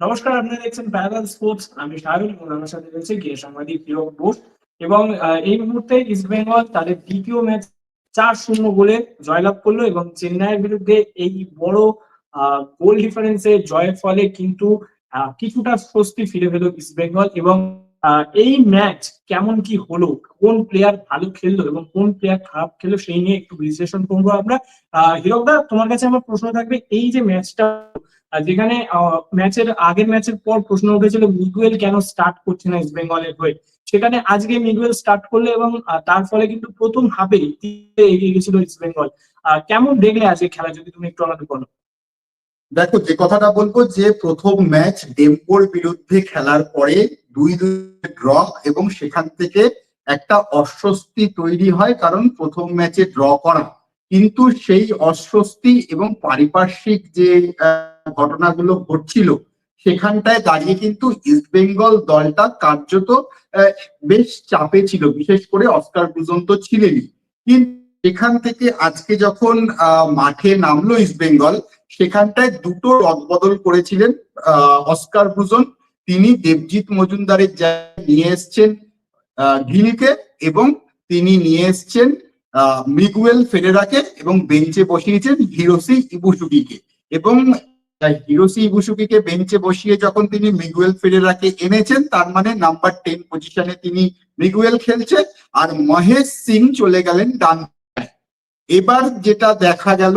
নমস্কার, আপনারা দেখছেন প্যারালাল স্পোর্টস আমি শাহরুল এবং আমার সাথে রয়েছে গিয়ে সাংবাদিক হিরক বোস। এবং এই মুহূর্তে ইস্ট বেঙ্গল তাদের দ্বিতীয় ম্যাচ চার শূন্য গোলে জয়লাভ করল এবং চেন্নাইয়ের বিরুদ্ধে এই বড় গোল ডিফারেন্সে জয়ের ফলে কিন্তু কিছুটা স্বস্তি ফিরে পেল ইস্ট বেঙ্গল এবং এই ম্যাচ কেমন কি হলো, কোন প্লেয়ার ভালো খেললো এবং কোন প্লেয়ার খারাপ খেললো সেই নিয়ে একটু বিশ্লেষণ করব আমরা। হিরকদা তোমার কাছে আমার প্রশ্ন থাকবে, এই যে ম্যাচটা যেখানে ম্যাচের আগের ম্যাচের পর প্রশ্ন উঠেছিল মিগুয়েল কেন স্টার্ট করছে না ইস্ট বেঙ্গলের হয়ে? সেখানে আজকে মিগুয়েল স্টার্ট করল এবং তার ফলে কিন্তু প্রথম হাফে এগিয়ে গেছিল ইস্ট বেঙ্গল কেমন দেখলে আজকে খেলা, যদি তুমি একটু আমাদের বলো? দেখো, যে কথাটা বলব যে প্রথম ম্যাচ ডেম্পোর বিরুদ্ধে খেলার পরে দুই দুই ড্র এবং সেখান থেকে একটা অস্বস্তি তৈরি হয় কারণ প্রথম ম্যাচে ড্র করা। কিন্তু সেই অস্বস্তি এবং পারিপার্শ্বিক যে ঘটনাগুলো ঘটছিল, সেখানটায় দাঁড়িয়ে কিন্তু ইস্ট বেঙ্গল দলটা কার্যত বেশ চাপে ছিল, বিশেষ করে অস্কার পর্যন্ত ছিলেনই। কিন্তু সেখান থেকে আজকে যখন মাঠে নামলো ইস্ট বেঙ্গল সেখানটায় দুটো রদবদল করেছিলেন অস্কার ব্রুজন তিনি দেবজিৎ মজুমদারের জায়গায় নিয়ে এসছেন গিলকে এবং তিনি নিয়ে এসছেন মিগুয়েল ফেরেরাকে এবং বেঞ্চে বসিয়েছেন হিরোসি ইবুসুকিকে। এবং আহ, হিরোসি ইবুসুকিকে বেঞ্চে বসিয়ে যখন তিনি মিগুয়েল ফেরেরাকে এনেছেন তার মানে নাম্বার টেন পজিশনে তিনি মিগুয়েল খেলছেন আর মহেশ সিং চলে গেলেন ডান এবার যেটা দেখা গেল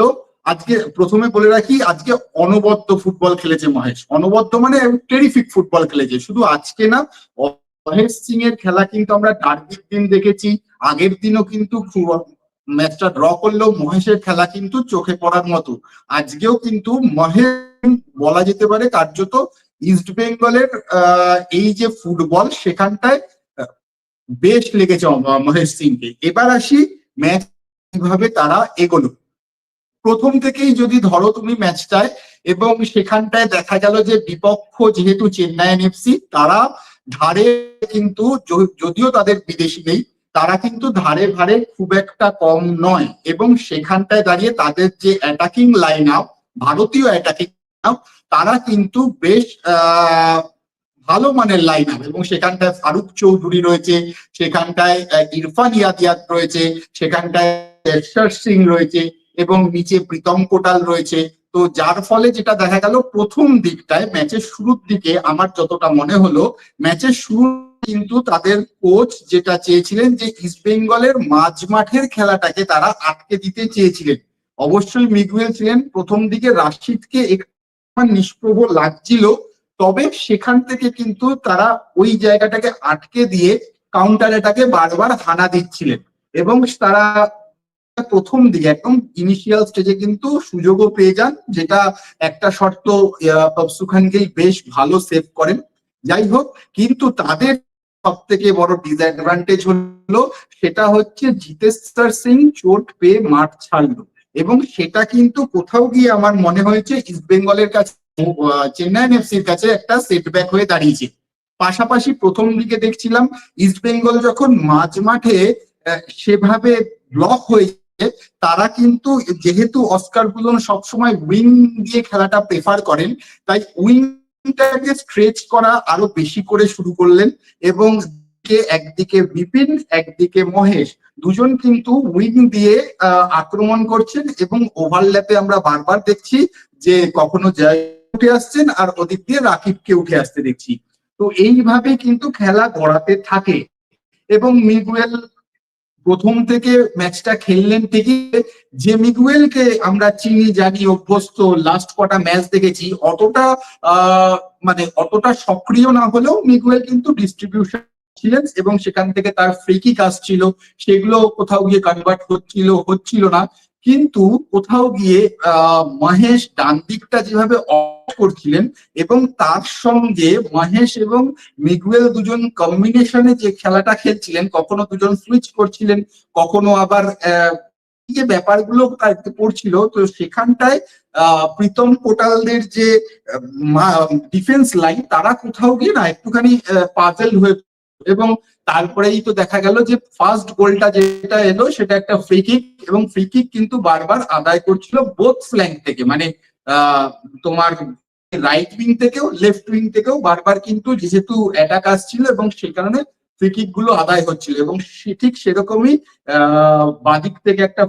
আজকে প্রথমে বলে রাখি আজকে অনবদ্য ফুটবল খেলেছে মহেশ। অনবদ্য মানে টেরিফিক ফুটবল খেলেছে। শুধু আজকে না মহেশ সিং এর খেলা কিন্তু আমরা ডার্বির দিন দেখেছি আগের দিনও কিন্তু ম্যাচটা ড্র করলেও মহেশের খেলা কিন্তু চোখে পড়ার মতো। আজকেও কিন্তু মহেশ বলা যেতে পারে কার্যত ইস্ট বেঙ্গলের এই যে ফুটবল সেখানটায় বেশ লেগেছে মহেশ সিংকে। এবার আসি ম্যাচ কীভাবে তারা এগোলো। প্রথম থেকেই যদি ধরো তুমি ম্যাচটায় এবং সেখানটায় দেখা গেল যে বিপক্ষ যেহেতু চেন্নাই এফসি তারা ধারে কিন্তু যদিও তাদের বিদেশি নেই, তারা কিন্তু ধারে ধারে খুব একটা কম নয়। এবং সেখানটায় দাঁড়িয়ে তাদের যে অ্যাটাকিং লাইন আপ ভারতীয় অ্যাটাকিং তারা কিন্তু বেশ ভালো মানের লাইন আপ এবং সেখানটায় ফারুক চৌধুরী রয়েছে, সেখানটায় ইরফান ইয়াদিয়াত রয়েছে, সেখানটায় সিং রয়েছে এবং নিচে প্রীতম কোটাল রয়েছে। তো যার ফলে যেটা দেখা গেল, প্রথম দিকটায় ম্যাচের শুরুর দিকে আমার যতটা মনে হলো, ম্যাচের শুরু কিন্তু তাদের কোচ যেটা চেয়েছিলেন যে ইস্ট বেঙ্গলের মাঝ মাঠের খেলাটাকে তারা আটকে দিতে চেয়েছিলেন। অবশ্যই মিগুয়েল ছিলেন প্রথম দিকে, রাশিদকে একটু নিষ্প্রভ লাগছিল, তবে সেখান থেকে কিন্তু তারা ওই জায়গাটাকে আটকে দিয়ে কাউন্টার এটাকে বারবার হানা দিচ্ছিলেন। এবং তারা প্রথম দিকে একদম ইনিশিয়াল স্টেজে কিন্তু সুযোগও পেয়ে যান, যেটা একটা শর্ত পপসু খানকেই বেশ ভালো সেভ করেন। যাই হোক, কিন্তু তাদের সব থেকে বড় ডিসঅ্যাডভান্টেজ হলো, সেটা হচ্ছে জিতেশ্বর সিং চোট পেয়ে মাঠ ছাড়লো। এবং সেটা কিন্তু কোথাও গিয়ে আমার মনে হয়েছে ইস্ট বেঙ্গলের কাছে আহ, চেন্নাই এফসির কাছে একটা সেটব্যাক হয়ে দাঁড়িয়েছে। পাশাপাশি প্রথম দিকে দেখছিলাম ইস্ট বেঙ্গল যখন মাঝ মাঠে সেভাবে ব্লক হয়েছে তারা কিন্তু যেহেতু অস্কার গুলন সবসময় উইং দিয়ে খেলাটা প্রেফার করেন তাই উইংটাকে স্ট্রেচ করা আরও বেশি করে শুরু করলেন এবং একদিকে বিপিন একদিকে মহেশ। দুজন কিন্তু উইং দিয়ে আক্রমণ করছেন এবং ওভারল্যাপে আমরা বারবার দেখছি যে কখনো জয় উঠে আসছেন আর ওদিক দিয়ে রাকিবকে উঠে আসতে দেখছি। তো এইভাবে কিন্তু খেলা গড়াতে থাকে এবং মিগুয়েল প্রথম থেকে ম্যাচটা খেললেন ঠিকই। যে মিগুয়েলকে আমরা চিনি, জানি, অভ্যস্ত লাস্ট কটা ম্যাচ দেখেছি, অতটা মানে অতটা সক্রিয় না হলেও মিগুয়েল কিন্তু ডিস্ট্রিবিউশন ছিলেন এবং সেখান থেকে তার ফ্রি কিক আসছিল সেগুলো কোথাও গিয়ে কনভার্ট হচ্ছিল হচ্ছিল না। কিন্তু কোথাও গিয়ে মহেশ ডান দিকটা যেভাবে অফ করছিলেন এবং তার সঙ্গে মহেশ এবং মিগুয়েল দুজন কম্বিনেশনে যে খেলাটা খেলছিলেন, কখনো দুজন সুইচ করছিলেন, কখনো আবার যে ব্যাপারগুলো পড়ছিল, তো সেখানটায় প্রীতম কোটালদের যে ডিফেন্স লাইন তারা কোথাও গিয়ে না একটুখানি পাজেল হয়ে এবং তারপরেই তো দেখা গেল যে ফার্স্ট গোলটা যেটা এলো, সেটা একটা ফ্রি কিক এবং ফ্রি কিক কিন্তু বারবার আদায় করছিল বোথ ফ্ল্যাঙ্ক থেকে। মানে তোমার রাইট উইং থেকেও লেফট উইং থেকেও বারবার কিন্তু যেহেতু অ্যাটাক আসছিল এবং সেই কারণে ফ্রি কিকগুলো আদায় হচ্ছিল এবং ঠিক সেরকমই বাদিক থেকে একটা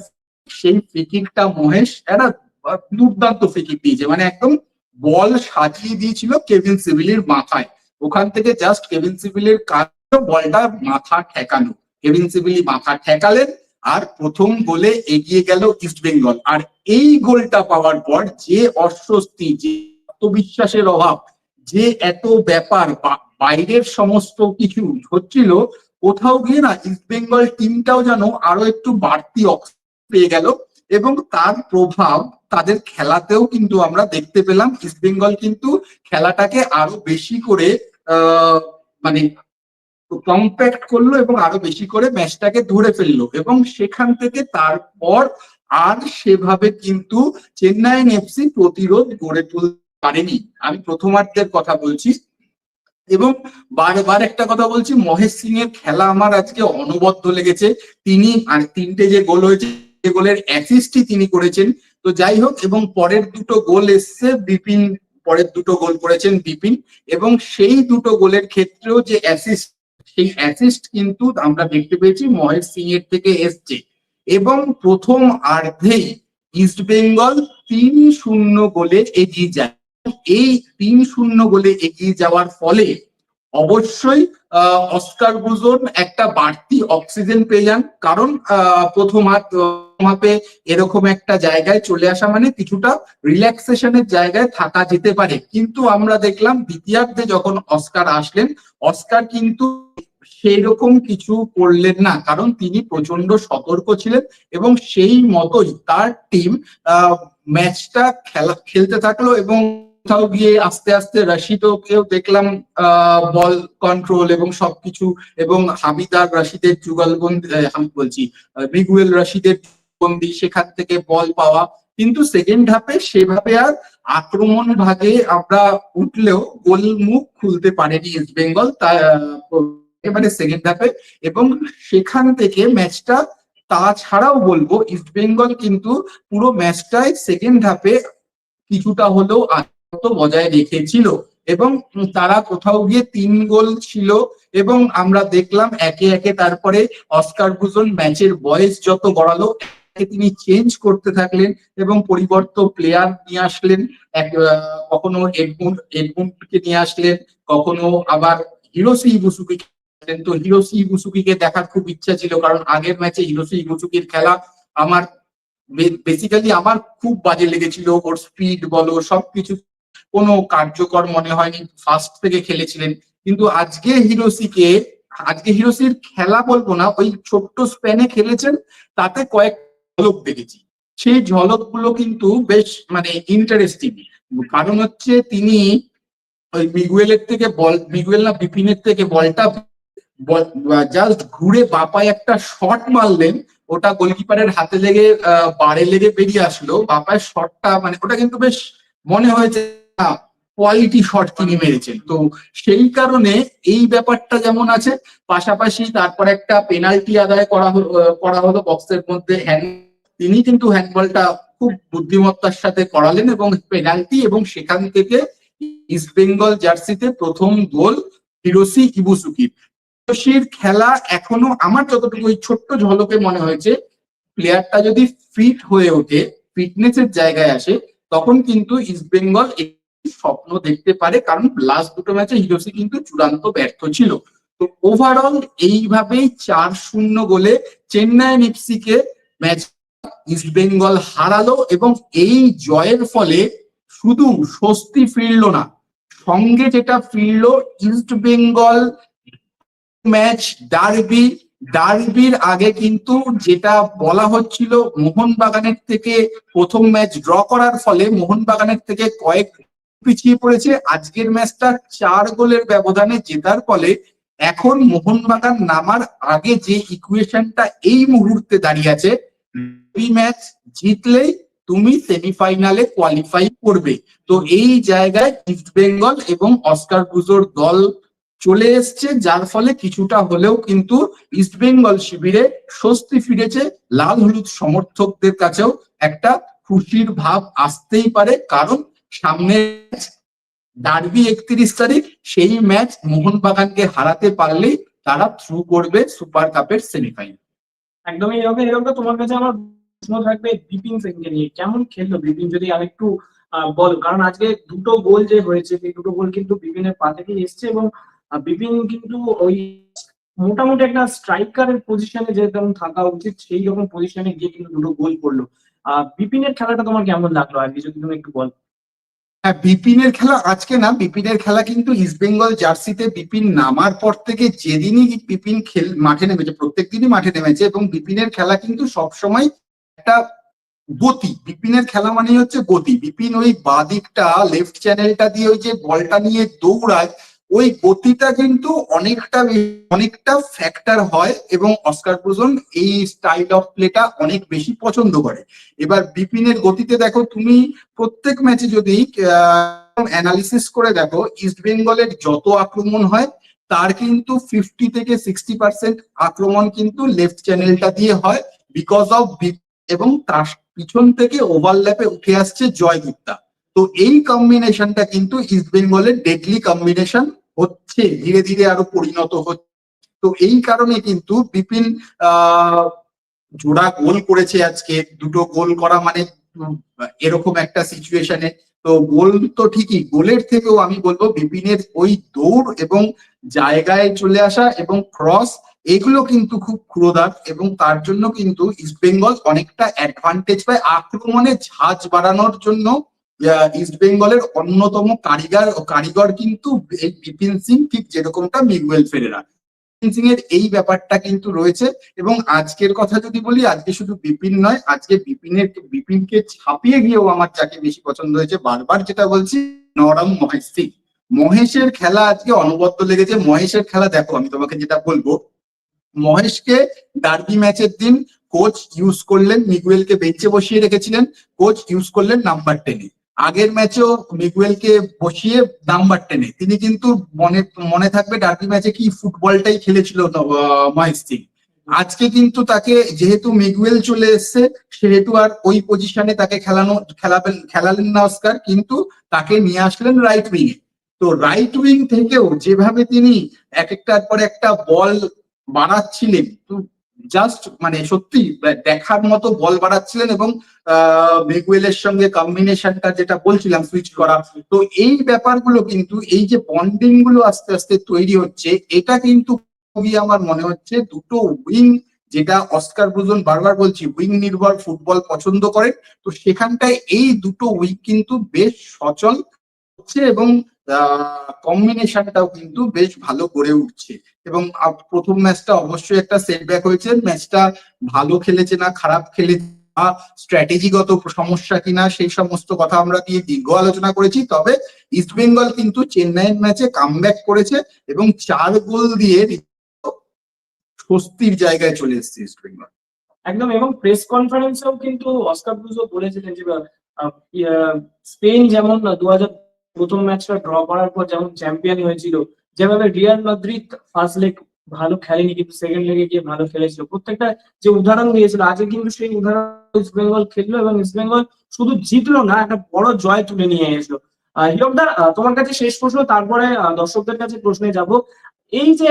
সেই ফ্রি কিকটা মহেশ একটা দুর্দান্ত ফ্রি দিয়েছে। মানে একদম বল সাজিয়ে দিয়েছিল কেভিন সিভিলির মাথায়। ওখান থেকে জাস্ট কেভিন সিভিলির কাজ বলটা মাথা ঠেকানো। কেভিন সিভিলি মাথা ঠেকালেন, আর প্রথম গোলে এগিয়ে গেল ইস্ট বেঙ্গল আর এই গোলটা পাওয়ার পর যে অস্বস্তি, যে আত্মবিশ্বাসের অভাব, যে এত ব্যাপার বাইরের সমস্ত কিছু হচ্ছিল কোথাও গিয়ে না ইস্ট বেঙ্গল টিমটাও যেন আরও একটু বাড়তি পেয়ে গেল, এবং তার প্রভাব তাদের খেলাতেও কিন্তু আমরা দেখতে পেলাম। ইস্ট বেঙ্গল কিন্তু খেলাটাকে আরও বেশি করে মানে কম্প্যাক্ট করল এবং আরও বেশি করে ম্যাচটাকে ধরে ফেলল এবং সেখান থেকে তারপর আর সেভাবে কিন্তু চেন্নাই এফসি প্রতিরোধ গড়ে তুলতে পারেনি। আমি প্রথমার্ধের কথা বলছি। এবং বারবার একটা কথা বলছি, মহেশ সিং এর খেলা আমার আজকে অনবদ্য লেগেছে। তিনি আর তিনটে যে গোল হয়েছে যে গোলের অ্যাসিস্টই তিনি করেছেন। তো যাই হোক, এবং পরের দুটো গোল এসছে, বিপিন, পরের দুটো গোল করেছেন বিপিন। এবং সেই দুটো গোলের ক্ষেত্রেও যে অ্যাসিস্ট সেই অ্যাসিস্ট কিন্তু আমরা দেখতে পেয়েছি মহেশ সিং এর থেকে এসছে। এবং প্রথম অর্ধেই ইস্ট বেঙ্গল তিন শূন্য গোলে এগিয়ে যায়। এই তিন শূন্য গোলে এগিয়ে যাওয়ার ফলে অবশ্যই অস্কার ব্রুজন একটা বাড়তি অক্সিজেন পেয়ে যান। কারণ প্রথম হাত হাফে এরকম একটা জায়গায় চলে আসা মানে কিছুটা রিল্যাক্সেশনের জায়গায় থাকা যেতে পারে। কিন্তু আমরা দেখলাম দ্বিতীয়ার্ধে যখন অস্কার আসলেন, অস্কার কিন্তু সেই রকম কিছু করলেন না, কারণ তিনি প্রচণ্ড সতর্ক ছিলেন এবং সেই মতোই তার টিম ম্যাচটা খেলা, খেলতে থাকল এবং কোথাও গিয়ে আস্তে আস্তে রশিদকেও দেখলাম বল কন্ট্রোল এবং সবকিছু এবং হামিদার রশিদের যুগলবন্দি আমি বলছি মিগুয়েল রশিদের বন্দি সেখান থেকে বল পাওয়া। কিন্তু সেকেন্ড হাফে সেভাবে আর আক্রমণ ভাগে আমরা উঠলেও গোল মুখ খুলতে পারেনি ইস্ট বেঙ্গল তা এবারে সেকেন্ড হাফে এবং সেখান থেকে ম্যাচটা তাছাড়াও বলব ইস্ট বেঙ্গল কিন্তু পুরো ম্যাচটাই সেকেন্ড হাফে কিছুটা হলেও আত্ম বজায় রেখেছিল এবং তারা কোথাও গিয়ে তিন গোল ছিল এবং আমরা দেখলাম একে একে তারপরে অস্কার ভুজন ম্যাচের বয়স যত গড়ালো তিনি চেঞ্জ করতে থাকলেন এবং পরিবর্তন প্লেয়ার নিয়ে আসলেন। কখনো এডমুন্ড এডমুন্ডকে নিয়ে আসলেন, কখনো আবার হিরোসি ইবুসুকি তো হিরোসি ইবুসুকিকে দেখার খুব ইচ্ছা ছিল, কারণ আগের ম্যাচে হিরোসি ইবুসুকির খেলা আমার বেসিক্যালি আমার খুব বাজে লেগেছিল। ওর স্পিড বলো, সবকিছু কোনো কার্যকর মনে হয়নি ফার্স্ট থেকে খেলেছিলেন। কিন্তু আজকে হিরোসিকে আজকে হিরোসির খেলা বলব না, ওই ছোট্ট স্প্যানে খেলেছেন, তাতে কয়েক ঝলক দেখেছি। সেই ঝলকগুলো কিন্তু বেশ মানে ইন্টারেস্টিং কারণ হচ্ছে তিনি ওই মিগুয়েলের থেকে বল, মিগুয়েল না বিপিনের থেকে বলটা জাস্ট ঘুরে বাপায় একটা শট মারলেন, ওটা গোলকিপারের হাতে লেগে বারে লেগে বেরিয়ে আসলো। বাপায় শটটা মানে ওটা কিন্তু বেশ মনে হয়েছে কোয়ালিটি শট তিনি মেরেছেন। তো সেই কারণে এই ব্যাপারটা যেমন আছে, পাশাপাশি তারপর একটা পেনাল্টি আদায় করা করা হলো বক্সের মধ্যে হ্যান্ড তিনি কিন্তু হ্যান্ডবলটা খুব বুদ্ধিমত্তার সাথে করালেন এবং পেনাল্টি এবং সেখান থেকে ইস্ট বেঙ্গল জার্সিতে প্রথম গোল হিরোসি ইবুসুকির। হিরোসির খেলা এখনও আমার যতটুকু ওই ছোট্ট ঝলকে মনে হয়েছে প্লেয়ারটা যদি ফিট হয়ে ওঠে ফিটনেসের জায়গায় আসে, তখন কিন্তু ইস্ট বেঙ্গল স্বপ্ন দেখতে পারে। কারণ লাস্ট দুটো ম্যাচে হিরোসি কিন্তু চূড়ান্ত ব্যর্থ ছিল। তো ওভারঅল এইভাবেই চার শূন্য গোলে চেন্নাই নিপসিকে ম্যাচ ইস্ট বেঙ্গল হারালো এবং এই জয়ের ফলে শুধু স্বস্তি ফিরলো না, সঙ্গে যেটা ফিরলো ইস্ট বেঙ্গল ম্যাচ ডার্বি ডার্বির আগে কিন্তু যেটা বলা হচ্ছিল মোহনবাগানের থেকে প্রথম ম্যাচ ড্র করার ফলে মোহনবাগানের থেকে কয়েক পিছিয়ে পড়েছে। আজকের ম্যাচটা চার গোলের ব্যবধানে জেতার ফলে এখন মোহনবাগান নামার আগে যে ইকুয়েশনটা এই মুহূর্তে দাঁড়িয়ে আছে ম্যাচ জিতলেই তুমি সেমিফাইনালে কোয়ালিফাই করবে। তো এই জায়গায় ইস্ট বেঙ্গল এবং অস্কার ব্রুজোর দল চলে এসছে যার ফলে কিছুটা হলেও কিন্তু ইস্ট বেঙ্গল শিবিরে স্বস্তি ফিরেছে। লাল হলুদ সমর্থকদের কাছেও একটা খুশির ভাব আসতেই পারে কারণ সামনে ডার্বি একত্রিশ তারিখ সেই ম্যাচ মোহনবাগানকে হারাতে পারলেই তারা থ্রু করবে সুপার কাপের সেমিফাইনাল। একদমই এরকম এরকম তোমার কাছে আমার প্রশ্ন থাকবে বিপিন সিংকে নিয়ে। কেমন খেললো বিপিন? যদি আরেকটু আহ, বল কারণ আজকে দুটো গোল যে হয়েছে সেই দুটো গোল কিন্তু বিপিনের পা থেকে এসছে এবং বিপিন কিন্তু ওই মোটামুটি একটা স্ট্রাইকারের পজিশনে যেরকম থাকা উচিত, সেই রকম পজিশনে গিয়ে কিন্তু দুটো গোল করল। বিপিনের খেলাটা তোমার কেমন লাগল? আজকে যদি তুমি একটু বল। হ্যাঁ বিপিনের খেলা আজকে না, বিপিনের খেলা কিন্তু ইস্ট বেঙ্গল জার্সিতে বিপিন নামার পর থেকে যেদিনই বিপিন খেল, মাঠে নেমেছে প্রত্যেক দিনই মাঠে নেমেছে এবং বিপিনের খেলা কিন্তু সবসময় একটা গতি। বিপিনের খেলা মানেই হচ্ছে গতি। বিপিন ওই বাদিকটা লেফট চ্যানেলটা দিয়ে ওই যে বলটা নিয়ে দৌড়ায় ওই গতিটা কিন্তু অনেকটা অনেকটা ফ্যাক্টর হয় এবং অস্কার ব্রুজন এই স্টাইল অফ প্লেটা অনেক বেশি পছন্দ করে। এবার বিপিনের গতিতে দেখো, তুমি প্রত্যেক ম্যাচে যদি অ্যানালিসিস করে দেখো ইস্ট বেঙ্গলের যত আক্রমণ হয়, তার কিন্তু ফিফটি থেকে সিক্সটি পার্সেন্ট আক্রমণ কিন্তু লেফট চ্যানেলটা দিয়ে হয় বিকজ অফ এবং তার পিছন থেকে ওভারল্যাপে উঠে আসছে জয় গুপ্তা তো এই কম্বিনেশনটা কিন্তু ইস্ট বেঙ্গলের ডেডলি কম্বিনেশন হচ্ছে, ধীরে ধীরে আরও পরিণত হচ্ছে। তো এই কারণে কিন্তু বিপিন জোড়া গোল করেছে আজকে। দুটো গোল করা মানে এরকম একটা সিচুয়েশনে তো গোল তো ঠিকই, গোলের থেকেও আমি বলব বিপিনের ওই দৌড় এবং জায়গায় চলে আসা এবং ক্রস এগুলো কিন্তু খুব ক্ষুরোদার এবং তার জন্য কিন্তু ইস্ট বেঙ্গল অনেকটা অ্যাডভান্টেজ পায়। আক্রমণে ঝাঁজ বাড়ানোর জন্য ইস্ট বেঙ্গলের অন্যতম কারিগর কারিগর কিন্তু এই বিপিন সিং ঠিক যেরকমটা মিগুয়েল ফেরেরা। সিং এর এই ব্যাপারটা কিন্তু রয়েছে এবং আজকের কথা যদি বলি, আজকে শুধু বিপিন নয়, আজকে বিপিনের, বিপিনকে ছাপিয়ে গিয়েও আমার যাকে বেশি পছন্দ হয়েছে, বারবার যেটা বলছি, নরম মহেশ সিং। মহেশের খেলা আজকে অনবদ্য লেগেছে। মহেশের খেলা দেখো, আমি তোমাকে যেটা বলব, মহেশকে ডার্বি ম্যাচের দিন কোচ ইউজ করলেন মিগুয়েলকে বেঞ্চে বসিয়ে রেখেছিলেন কোচ ইউজ করলেন নাম্বার টেনে আগের ম্যাচেও মিগুয়েলকে বসিয়ে নাম্বার টেনে তিনি কিন্তু মনে মনে থাকবে ডার্বি ম্যাচে কি ফুটবলটাই খেলেছিল মহেশ সিং। আজকে কিন্তু তাকে, যেহেতু মিগুয়েল চলে এসছে, সেহেতু আর ওই পজিশনে তাকে খেলানো, খেলাবেন, খেলালেন না অস্কার কিন্তু তাকে নিয়ে আসলেন রাইট উইং এ তো রাইট উইং থেকেও যেভাবে তিনি এক একটার পর একটা বল বাড়াচ্ছিলেন জাস্ট মানে সত্যি দেখার মতো বল বাড়াচ্ছিলেন এবং মেগুয়েলের সঙ্গে কম্বিনেশনটা যেটা বলছিলাম সুইচ করা। তো এই ব্যাপারগুলো কিন্তু, এই যে বন্ডিংগুলো আস্তে আস্তে তৈরি হচ্ছে, এটা কিন্তু খুবই আমার মনে হচ্ছে দুটো উইং যেটা অস্কার ব্রুজন বারবার বলছি উইং নির্ভর ফুটবল পছন্দ করে। তো সেখানটায় এই দুটো উইং কিন্তু বেশ সচল হচ্ছে এবং কম্বিনেশনটাও কিন্তু বেশ ভালো গড়ে উঠছে। এবং প্রথম ম্যাচটা অবশ্যই একটা সেটব্যাক হয়েছে। ম্যাচটা ভালো খেলেছে না, খারাপ খেলেছে বা স্ট্র্যাটেজিগত সমস্যা কিনা, সেই সমস্ত কথা আমরা দিয়ে দীর্ঘ আলোচনা করেছি। তবে ইস্ট বেঙ্গল কিন্তু চেন্নাইয়ের ম্যাচে কামব্যাক করেছে এবং চার গোল দিয়ে স্বস্তির জায়গায় চলে এসেছে ইস্ট বেঙ্গল একদম, এবং প্রেস কনফারেন্সেও কিন্তু অস্কার ব্রুজো বলেছিলেন যে স্পেন যেমন দু হাজার প্রথম ম্যাচটা ড্র করার পর যেমন চ্যাম্পিয়ন হয়েছিল যেভাবে রিয়াল মাদ্রিদ ফার্স্ট লেগ ভালো খেলেনি কিন্তু সেকেন্ড লেগে গিয়ে ভালো খেলেছিল। প্রত্যেকটা যে উদাহরণ দিয়েছিল আজকে কিন্তু সেই উদাহরণ ইস্ট বেঙ্গল খেললো এবং ইস্ট বেঙ্গল শুধু জিতলো না একটা বড় জয় তুলে নিয়ে এসলো আহ, তোমার কাছে শেষ প্রশ্ন তারপরে দর্শকদের কাছে প্রশ্নে যাব। এই যে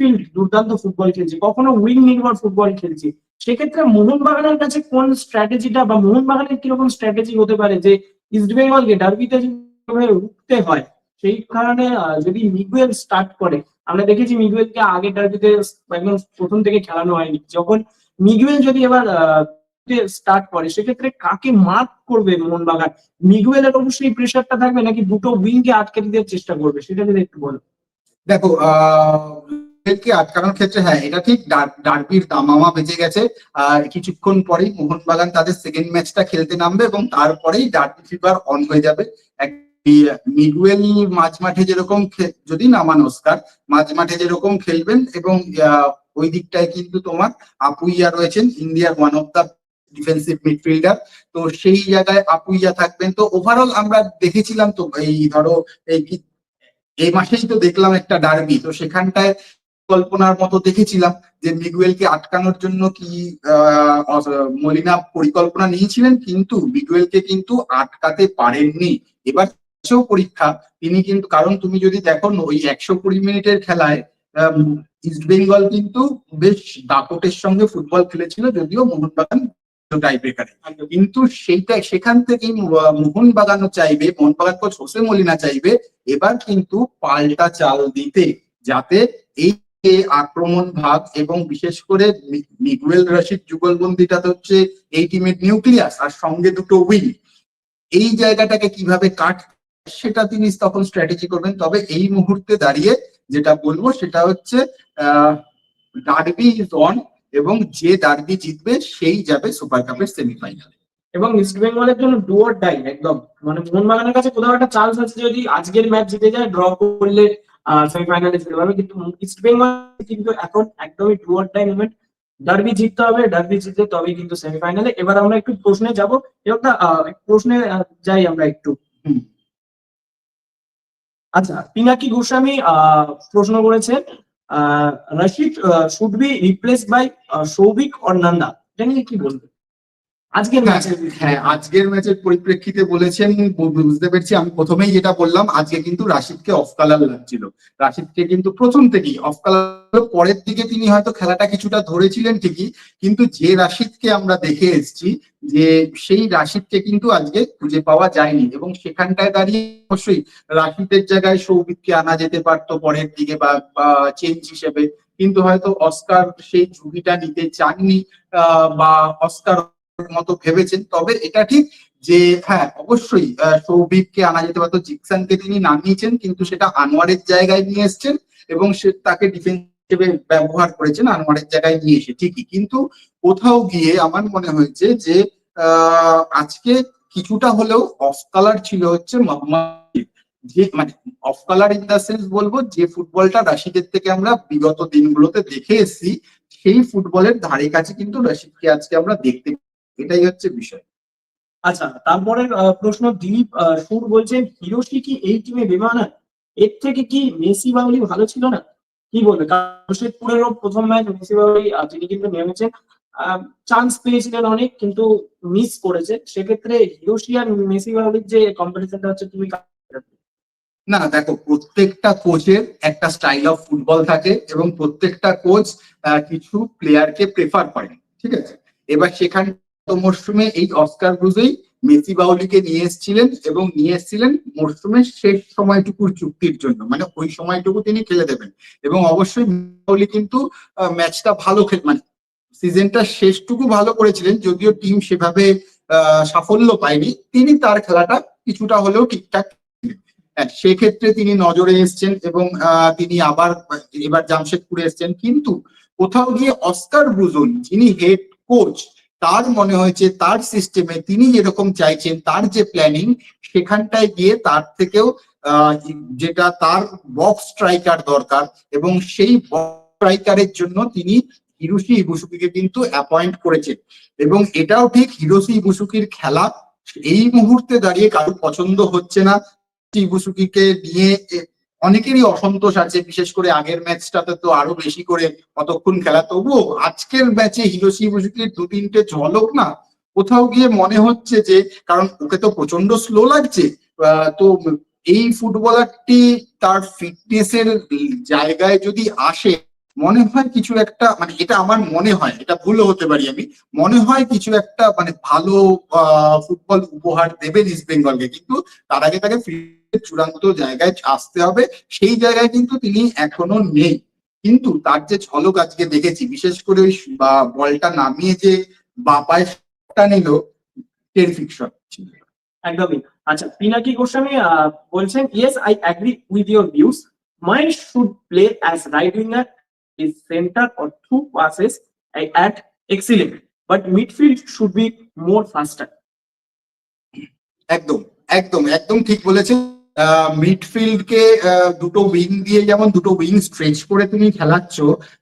ফিল্ড দুর্দান্ত ফুটবল খেলছি কখনো উইং নির্ভর ফুটবল খেলছি সেক্ষেত্রে মোহনবাগানের কাছে কোন স্ট্র্যাটেজিটা বা মোহনবাগানের কীরকম স্ট্র্যাটেজি হতে পারে যে ইস্ট বেঙ্গলকে ডার্বিতে যেভাবে উঠতে হয়। সেই কারণে যদি মিগুয়েল স্টার্ট করে, আমরা দেখেছি মিগুয়েলকে আগে ডার্বিতে একদম প্রথম থেকে খেলানো হয়নি। যখন মিগুয়েল যদি এবার স্টার্ট করে, সেক্ষেত্রে কাকে মার্ক করবে মোহনবাগান? মিগুয়েলের অবশ্যই প্রেশারটা থাকবে নাকি দুটো উইংকে আটকে দিতে চেষ্টা করবে? সেটা যদি একটু বলো। দেখো কে আটকানোর ক্ষেত্রে হ্যাঁ এটা ঠিক ডার- ডার্বির দামামা বেজে গেছে। আর কিছুক্ষণ পরেই মোহনবাগান তাদের সেকেন্ড ম্যাচটা খেলতে নামবে এবং তারপরেই ডার্বি ফিভার অন হয়ে যাবে। মিগুয়েল মাঝ মাঠে যেরকম যদি নামান অস্কার মাঝ মাঠে যেরকম খেলবেন এবং ওই দিকটায় কিন্তু তোমার আপুইয়া রয়েছেন, ইন্ডিয়ার one of the defensive midfielder তো সেই জায়গায় আপুইয়া থাকবেন। তো ওভারঅল আমরা দেখেছিলাম তো, এই ধরো, এই এই মাসেই তো দেখলাম একটা ডার্বি তো সেখানটায় কল্পনার মতো দেখেছিলাম যে মিগুয়েলকে আটকানোর জন্য কি মলিনা পরিকল্পনা নিয়েছিলেন, কিন্তু মিগুয়েলকে কিন্তু আটকাতে পারেননি। এবার সেও পরীক্ষা, তিনি কিন্তু, কারণ তুমি যদি দেখো ওই একশো কুড়ি মিনিটের খেলায় ইস্ট বেঙ্গল কিন্তু বেশ দাপটের সঙ্গে ফুটবল খেলেছিল, যদিও মোহনবাগান টাই কিন্তু সেইটা, সেখান থেকেই মোহনবাগানও চাইবে, মোহনবাগান কোচ হোসে মলিনা চাইবে, এবার কিন্তু পাল্টা চাল দিতে, যাতে এই আক্রমণ ভাগ এবং বিশেষ করে মিগুয়েল রশিদ যুগলবন্দিটা তো হচ্ছে এই টিমের নিউক্লিয়াস আর সঙ্গে দুটো উইং এই জায়গাটাকে কীভাবে কাট সেটা তিনি তখন স্ট্র্যাটেজি করবেন। তবে এই মুহূর্তে দাঁড়িয়ে যেটা বলব সেটা হচ্ছে ডার্বি ইজ অন এবং যে ডার্বি জিতবে সেই যাবে সুপার কাপের সেমিফাইনালে এবং ইস্ট বেঙ্গলের জন্য ডুয়ার ডাই একদম। মানে মোহনবাগানের কাছে কোথাও একটা চান্স আছে যদি আজকের ম্যাচ জিতে যায় ড্র করলে সেমিফাইনালে যেতে পারবে কিন্তু ইস্ট বেঙ্গল কিন্তু এখন একদমই ডুয়ার ডাই মুভমেন্ট ডার্বি জিততে হবে ডার্বি জিতলে তবেই কিন্তু সেমিফাইনালে এবার আমরা একটু প্রশ্নে যাব। এবং প্রশ্নে যাই আমরা একটু। হুম। আচ্ছা পিনাকি গোস্বামী প্রশ্ন করেছেন Rashid should be replace by Souvik or Nanda? এটা নিয়ে কি বলবেন আজকের ম্যাচে হ্যাঁ আজকের ম্যাচের পরিপ্রেক্ষিতে বলেছেন বুঝতে পেরেছি আমি প্রথমেই যেটা বললাম আজকে কিন্তু রাশিদকে অফ কালার লাগছিল। রাশিদকে কিন্তু প্রথম থেকেই অফ কালার পরের দিকে তিনি হয়তো খেলাটা কিছুটা ধরেছিলেন ঠিকই, কিন্তু যে রাশিদকে আমরা দেখে এসেছি, যে সেই রাশিদকে কিন্তু আজকে খুঁজে পাওয়া যায়নি এবং সেখানটায় দাঁড়িয়ে অবশ্যই রাশিদের জায়গায় সৌভিককে আনা যেতে পারতো পরের দিকে বা চেঞ্জ হিসেবে। কিন্তু হয়তো অস্কার সেই ঝুঁকিটা নিতে চাননি বা অস্কার মতো ভেবেছেন। তবে এটা ঠিক যে হ্যাঁ অবশ্যই সৌভিককে আনা যেতে পারতো, জিকসানকে তিনি নামিয়েছেন, কিন্তু সেটা আনোয়ারের জায়গায় নিয়ে এসেছেন এবং সে তাকে ডিফেন্স হিসেবে ব্যবহার করেছেন আনোয়ারের জায়গায় নিয়ে এসে ঠিকই। কিন্তু কোথাও গিয়ে আমার মনে হয়েছে যে আজকে কিছুটা হলেও অফ কালার ছিল হচ্ছে মোহাম্মদ যে মানে of colour in the sense বলব, যে ফুটবলটা রাশিদের থেকে আমরা বিগত দিনগুলোতে দেখে এসেছি, সেই ফুটবলের ধারে কাছে কিন্তু রশিদকে আজকে আমরা দেখতে এটাই হচ্ছে বিষয়। আচ্ছা তারপরের প্রশ্ন দিলীপ সুর বলছেন হিরোশি কি এই টিমে বেমানান এর থেকে কি মেসি বাউলি ভালো ছিল না? কি বলবে? জামশেদপুরেরও প্রথম ম্যাচ মেসি বাউলি আহ, তিনি কিন্তু নেমেছেন চান্স পেয়েছিলেন অনেক কিন্তু মিস করেছে। সেক্ষেত্রে হিরোশি আর যে কম্পিটিশনটা হচ্ছে তুমি না দেখো প্রত্যেকটা কোচের একটা স্টাইল অফ ফুটবল থাকে এবং প্রত্যেকটা কোচ কিছু প্লেয়ারকে প্রেফার করেন ঠিক আছে? এবার সেখান মরশুমে এই অস্কার ব্রুজেই মেসি বাউলিকে নিয়ে এসেছিলেন এবং নিয়ে এসেছিলেন মরশুমের শেষ সময়টুকুর চুক্তির জন্য। মানে ওই সময়টুকু তিনি খেলে দেবেন। এবং অবশ্যই বাউলি কিন্তু ম্যাচটা ভালো খেল মানে সিজনটা শেষটুকু ভালো করেছিলেন যদিও টিম সেভাবে সাফল্য পায়নি। তিনি তার খেলাটা কিছুটা হলেও ঠিকঠাক হ্যাঁ, সেক্ষেত্রে তিনি নজরে এসছেন এবং তিনি আবার এবার জামশেদপুরে এসছেন। কিন্তু কোথাও গিয়ে অস্কার ব্রুজুন যিনি হেড কোচ তার মনে হয়েছে, তার সিস্টেমে তিনি যেরকম চাইছেন, তার যে প্ল্যানিং সেখানটায় গিয়ে তার থেকেও যেটা তার বক্স স্ট্রাইকার দরকার এবং সেই বক্স স্ট্রাইকারের জন্য তিনি হিরোশি ইবুসুকিকে কিন্তু অ্যাপয়েন্ট করেছেন। এবং এটাও ঠিক হিরোশি ইবুসুকির খেলা এই মুহূর্তে দাঁড়িয়ে কারও পছন্দ হচ্ছে না। ইবুসুকিকে নিয়ে অনেকেরই অসন্তোষ আছে, বিশেষ করে আগের ম্যাচটাতে তো আরও বেশি করে কতক্ষণ খেলা। তবুও আজকের ম্যাচে হিরোশি ইবুসুকির দু তিনটে ঝলক না, কোথাও গিয়ে মনে হচ্ছে যে, কারণ ওকে তো প্রচণ্ড স্লো লাগছে। তো এই ফুটবলারটি তার ফিটনেসের জায়গায় যদি আসে, মনে হয় কিছু একটা মানে এটা আমার মনে হয়, এটা ভুলও হতে পারি আমি, মনে হয় কিছু একটা মানে ভালো ফুটবল উপহার দেবে ইস্ট বেঙ্গলকে। কিন্তু তার আগে তাকে চূড়ান্ত জায়গায় আসতে হবে। সেই জায়গায় কিন্তু তিনি এখনও নেই। কিন্তু তার যে ঝলক আজকে দেখেছি বিশেষ করে ওই বা- বলটা নামিয়ে যে বাপায় নিল টেরিফিক শট ছিল। একদমই। আচ্ছা পিনাকি গোস্বামী বলছেন yes I agree with your views mind should play as right winger is centre or through passes at excellent but midfield should be more faster একদম একদম একদম ঠিক বলেছেন। মিডফিল্ডকে দুটো উইং দিয়ে যেমন দুটো উইং স্ট্রেচ করে তুমি খেলাচ্ছ,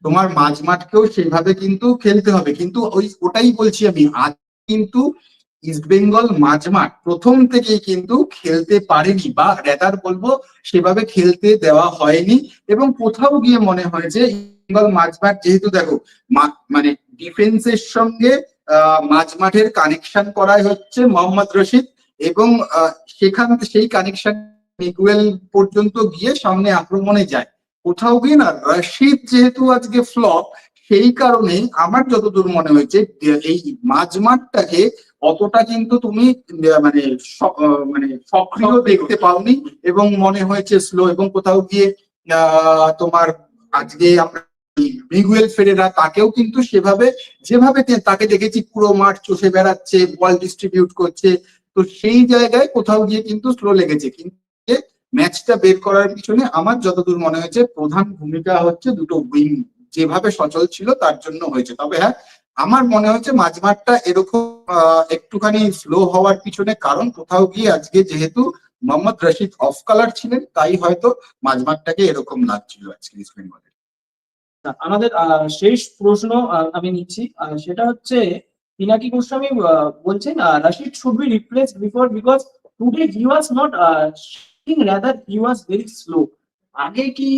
তোমার মাঝ মাঠকেও সেভাবে কিন্তু খেলতে হবে। কিন্তু ওই, ওটাই বলছি আমি, আজ কিন্তু ইস্ট বেঙ্গল মাঝমাঠ প্রথম থেকেই কিন্তু খেলতে পারেনি বা রেদার বলব সেভাবে খেলতে দেওয়া হয়নি এবং কোথাও গিয়ে মনে হয় যে বেঙ্গল মাঝমাঠ যেহেতু দেখো মানে ডিফেন্সের সঙ্গে মাঝমাঠের কানেকশন করাই হচ্ছে মোহাম্মদ রশিদ এবং সেখান, সেই কানেকশন মিগুয়েল পর্যন্ত গিয়ে সামনে আক্রমণে যায়। কোথাও গিয়ে না রশিদ যেহেতু আজকে ফ্লপ সেই কারণে আমার যতদূর মনে হয়েছে এই মাঝমাঠটাকে অতটা কিন্তু তুমি মানে মানে সক্রিয় দেখতে পাওনি এবং মনে হয়েছে স্লো এবং কোথাও গিয়ে আহ, তোমার আজকে আমরা মিগুয়েল ফেরেরা তাকেও কিন্তু সেভাবে যেভাবে তাকে দেখেছি পুরো মাঠ চষে বেড়াচ্ছে বল ডিস্ট্রিবিউট করছে তো সেই জায়গায় কোথাও গিয়ে কিন্তু স্লো লেগেছে। কিন্তু ম্যাচটা বের করার পিছনে আমার যতদূর মনে হয়েছে প্রধান ভূমিকা হচ্ছে দুটো উইং যেভাবে সচল ছিল তার জন্য হয়েছে। তবে হ্যাঁ আমার মনে হচ্ছে মাঝমাঠটা এরকম একটুখানি স্লো হওয়ার পিছনে কারণ কোথাও গিয়ে আজকে যেহেতু মোহাম্মদ রশিদ অফ কালার ছিলেন, তাই হয়তো মাঝমাঠটাকে এরকম লাগছিল আজকে ইস্ট বেঙ্গলের আমাদের শেষ প্রশ্ন আমি নিচ্ছি। সেটা হচ্ছে পিনাকি গোস্বামী বলছেন Rashid should be replace before because today he was not rather he was very slow আগে কি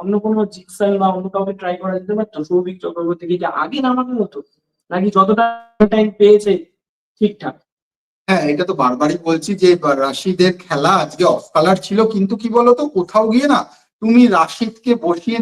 অন্য কোনো জিক্সাল বা অন্য কাউকে ট্রাই করা যেতে পারতো? সৌভিক চক্রবর্তীকে কি আগে নামানো হতো? নাকি যতটা টাইম পেয়েছে ঠিকঠাক? হ্যাঁ এটা তো বারবারই বলছি যে রাশিদের খেলা আজকে অফ কালার ছিল, কিন্তু কি বলতো, কোথাও গিয়ে না তুমি রাশিদকে বসিয়ে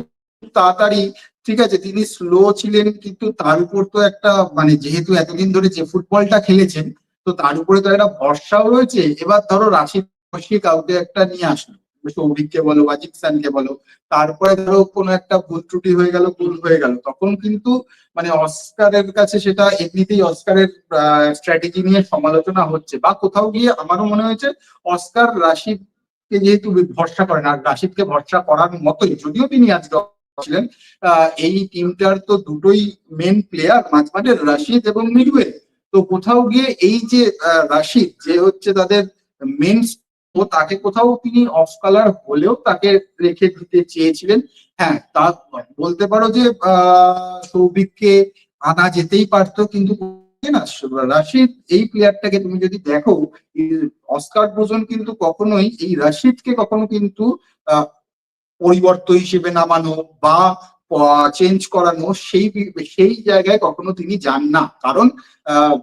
তাড়াতাড়ি, ঠিক আছে, তিনি স্লো ছিলেন, কিন্তু তার উপর তো একটা মানে যেহেতু এতদিন ধরে যে ফুটবলটা খেলেছেন, তো তার উপরে তো একটা ভরসাও রয়েছে। এবার ধরো রাশিদ বসিয়ে কাউকে একটা নিয়ে আসলো। সৌভিককে বলো বা জিকসানকে বলো, তারপরে ধরো কোনো একটা ভুল ত্রুটি হয়ে গেল, ভুল হয়ে গেল, তখন কিন্তু মানে অস্কারের কাছে সেটা এমনিতেই অস্কারের স্ট্র্যাটেজি নিয়ে সমালোচনা হচ্ছে। বা কোথাও গিয়ে আমারও মনে হয়েছে অস্কার রাশিদকে যেহেতু ভরসা করেন আর রাশিদকে ভরসা করার মতোই, যদিও তিনি আজকে ছিলেন এই টিমটার তো দুটোই মেন প্লেয়ার মাঝমাঠে রাশিদ এবং মিডওয়েল। তো কোথাও গিয়ে এই যে রাশিদ, যে হচ্ছে তাদের মেন ও তাকে কোথাও তিনি অফ কালার হলেও তাকে রেখে দিতে চেয়েছিলেন। হ্যাঁ তা বলতে পারো যে সৌভিককে আনা যেতেই পারতো কিন্তু না? রাশিদ এই প্লেয়ারটাকে তুমি যদি দেখো অস্কার ভোজন কিন্তু কখনোই এই রাশিদকে কখনো কিন্তু আহ, পরিবর্তন হিসেবে নামানো বা চেঞ্জ করানো সেই সেই জায়গায় কখনো তিনি যান না। কারণ আহ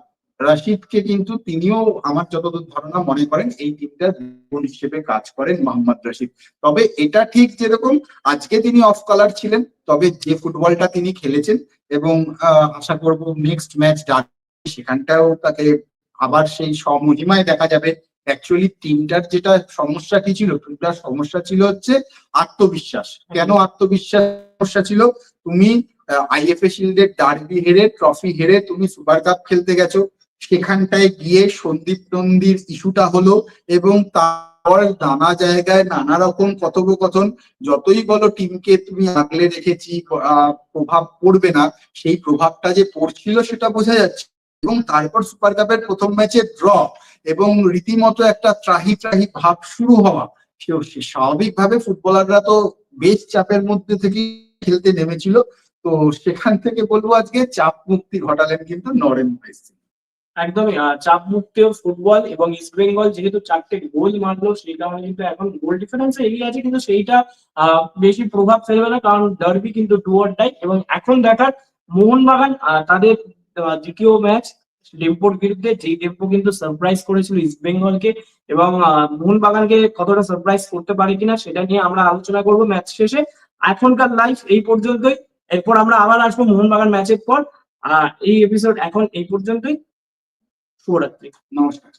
রাশিদকে কিন্তু তিনিও আমার যতদূর ধারণা মনে করেন, এই টিমটার বোন হিসেবে কাজ করেন মোহাম্মদ রশিদ। তবে এটা ঠিক যেরকম, আজকে তিনি অফ কালার ছিলেন, তবে যে ফুটবলটা তিনি খেলেছেন এবং আশা করব নেক্সট ম্যাচ সেখানটাও তাকে আবার সেই সমহিমায় দেখা যাবে। অ্যাকচুয়ালি টিমটার যেটা সমস্যা কি ছিল টিমটার সমস্যা ছিল হচ্ছে আত্মবিশ্বাস। কেন আত্মবিশ্বাস সমস্যা ছিল? তুমি আইএফএ শিল্ডের ডার্বি হেরে ট্রফি হেরে তুমি সুপার কাপ খেলতে গেছো। সেখানটায় গিয়ে সন্দীপ নন্দীর ইস্যুটা হলো এবং তারপর নানা জায়গায় নানা রকম কথোপকথন। যতই বলো টিমকে তুমি আগলে রেখেছি প্রভাব পড়বে না, সেই প্রভাবটা যে পড়ছিল সেটা বোঝা যাচ্ছে। এবং তারপর সুপার কাপের প্রথম ম্যাচে ড্র এবং রীতিমতো একটা ত্রাহি ত্রাহি ভাব শুরু হওয়া। সে- সে স্বাভাবিকভাবে ফুটবলাররা তো বেশ চাপের মধ্যে থেকে খেলতে নেমেছিল। তো সেখান থেকে বলব আজকে চাপ মুক্তি ঘটালেন কিন্তু নরেন মেসি একদমই চাপ মুক্ত ফুটবল এবং ইস্ট বেঙ্গল যেহেতু চারটে গোল মারলো, সেই কারণে কিন্তু এখন গোল ডিফারেন্স এগিয়ে আছে, কিন্তু সেইটা বেশি প্রভাব ফেলবে না, কারণ ডার্বি কিন্তু ডু অর ডাই এবং এখন দেখার মোহনবাগান তাদের দ্বিতীয় ম্যাচ ডেম্পোর বিরুদ্ধে, যেই ডেম্পো কিন্তু সারপ্রাইজ করেছিল ইস্ট বেঙ্গলকে এবং মোহনবাগানকে কতটা সারপ্রাইজ করতে পারে কিনা সেটা নিয়ে আমরা আলোচনা করব ম্যাচ শেষে। এখনকার লাইফ এই পর্যন্তই। এরপর আমরা আবার আসব মোহনবাগান ম্যাচের পর। আর এই এপিসোড এখন এই পর্যন্তই। শুভরাত্রি নমস্কার